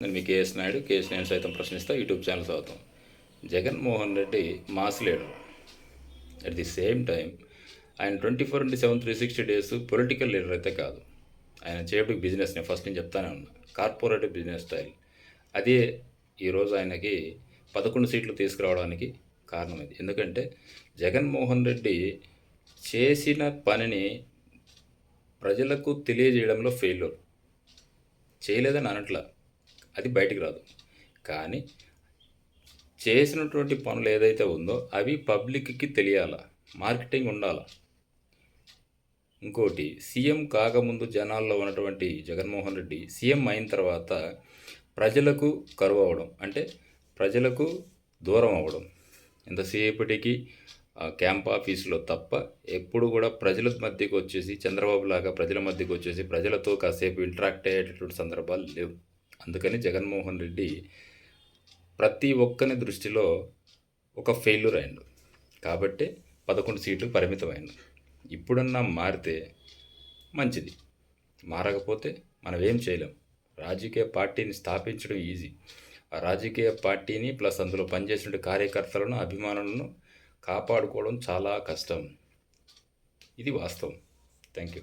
నేను మీ KS Naidu KS నేను సైతం ప్రశ్నిస్తా యూట్యూబ్ ఛానల్ చదువుతాం. Jaganmohan Reddy mass leader. At the same time ఆయన twenty four into seven three sixty days political leader అయితే కాదు. ఆయన చేయడం బిజినెస్ నేను ఫస్ట్ నేను చెప్తానే ఉన్నా. Corporate business style. అదే ఈరోజు ఆయనకి పదకొండు సీట్లు తీసుకురావడానికి కారణం ఇది ఎందుకంటే జగన్మోహన్ రెడ్డి చేసిన పనిని ప్రజలకు తెలియజేయడంలో ఫెయిల్యూర్ చేయలేదని అనట్లా. అది బయటికి రాదు. కానీ చేసినటువంటి పనులు ఏదైతే ఉందో అవి పబ్లిక్కి తెలియాలా? మార్కెటింగ్ ఉండాల? ఇంకోటి సీఎం కాకముందు జనాల్లో ఉన్నటువంటి జగన్మోహన్ రెడ్డి సీఎం అయిన తర్వాత ప్రజలకు కరువు అవ్వడం అంటే ప్రజలకు దూరం అవ్వడం. ఎంతసేపటికి క్యాంప్ ఆఫీసులో తప్ప ఎప్పుడు కూడా ప్రజల మధ్యకు వచ్చేసి చంద్రబాబు లాగా ప్రజల మధ్యకు వచ్చేసి ప్రజలతో కాసేపు ఇంటరాక్ట్ అయ్యేటటువంటి సందర్భాలు లేవు. అందుకని జగన్మోహన్ రెడ్డి ప్రతి ఒక్కని దృష్టిలో ఒక ఫెయిల్యూర్ అయిండు కాబట్టి పదకొండు సీట్లు పరిమితమైంది. ఇప్పుడన్నా మారితే మంచిది. మారకపోతే మనం ఏం చేయలేం. రాజకీయ పార్టీని స్థాపించడం ఈజీ ఆ రాజకీయ పార్టీని ప్లస్ అందులో పనిచేసిన కార్యకర్తలను అభిమానులను కాపాడుకోవడం చాలా కష్టం. ఇది వాస్తవం. Thank you